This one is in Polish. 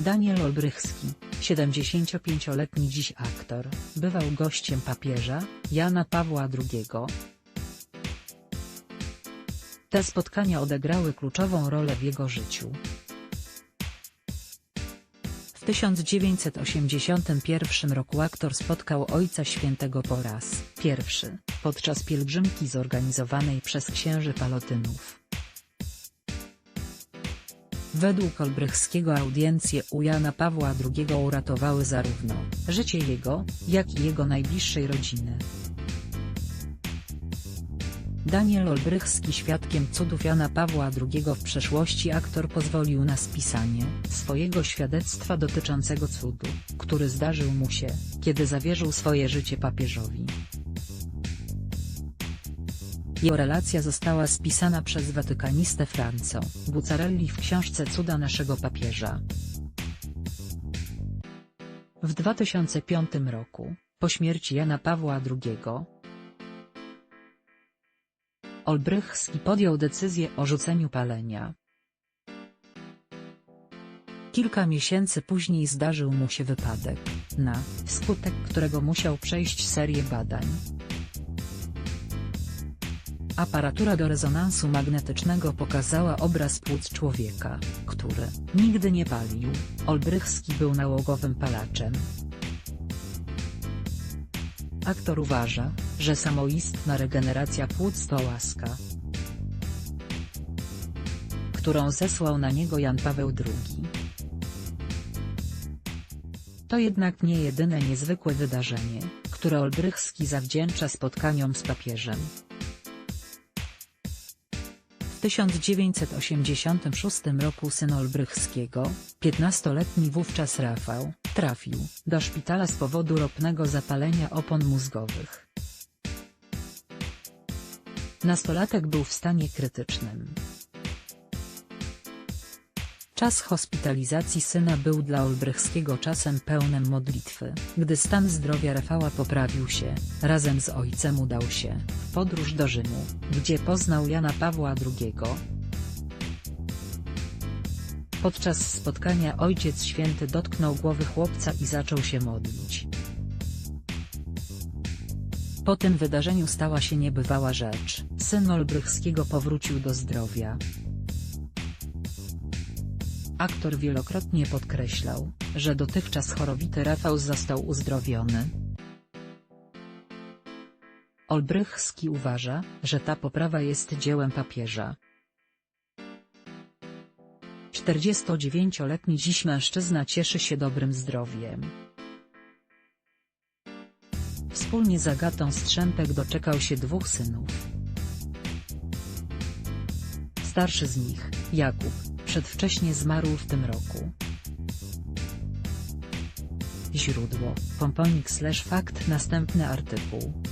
Daniel Olbrychski, 75-letni dziś aktor, bywał gościem papieża, Jana Pawła II. Te spotkania odegrały kluczową rolę w jego życiu. W 1981 roku aktor spotkał Ojca Świętego po raz pierwszy, podczas pielgrzymki zorganizowanej przez księży Palotynów. Według Olbrychskiego audiencje u Jana Pawła II uratowały zarówno życie jego, jak i jego najbliższej rodziny. Daniel Olbrychski świadkiem cudów Jana Pawła II w przeszłości aktor pozwolił na spisanie swojego świadectwa dotyczącego cudu, który zdarzył mu się, kiedy zawierzył swoje życie papieżowi. Jego relacja została spisana przez watykanistę Franco Bucarelli w książce Cuda naszego papieża. W 2005 roku, po śmierci Jana Pawła II, Olbrychski podjął decyzję o rzuceniu palenia. Kilka miesięcy później zdarzył mu się wypadek, na skutek którego musiał przejść serię badań. Aparatura do rezonansu magnetycznego pokazała obraz płuc człowieka, który nigdy nie palił. Olbrychski był nałogowym palaczem. Aktor uważa, że samoistna regeneracja płuc to łaska, którą zesłał na niego Jan Paweł II. To jednak nie jedyne niezwykłe wydarzenie, które Olbrychski zawdzięcza spotkaniom z papieżem. W 1986 roku syn Olbrychskiego, 15-letni wówczas Rafał, trafił do szpitala z powodu ropnego zapalenia opon mózgowych. Nastolatek był w stanie krytycznym. Czas hospitalizacji syna był dla Olbrychskiego czasem pełnym modlitwy. Gdy stan zdrowia Rafała poprawił się, razem z ojcem udał się w podróż do Rzymu, gdzie poznał Jana Pawła II. Podczas spotkania Ojciec Święty dotknął głowy chłopca i zaczął się modlić. Po tym wydarzeniu stała się niebywała rzecz, syn Olbrychskiego powrócił do zdrowia. Aktor wielokrotnie podkreślał, że dotychczas chorowity Rafał został uzdrowiony. Olbrychski uważa, że ta poprawa jest dziełem papieża. 49-letni dziś mężczyzna cieszy się dobrym zdrowiem. Wspólnie z Agatą Strzępek doczekał się dwóch synów. Starszy z nich, Jakub, przedwcześnie zmarł w tym roku. Źródło, pomponik slash fakt Następny artykuł.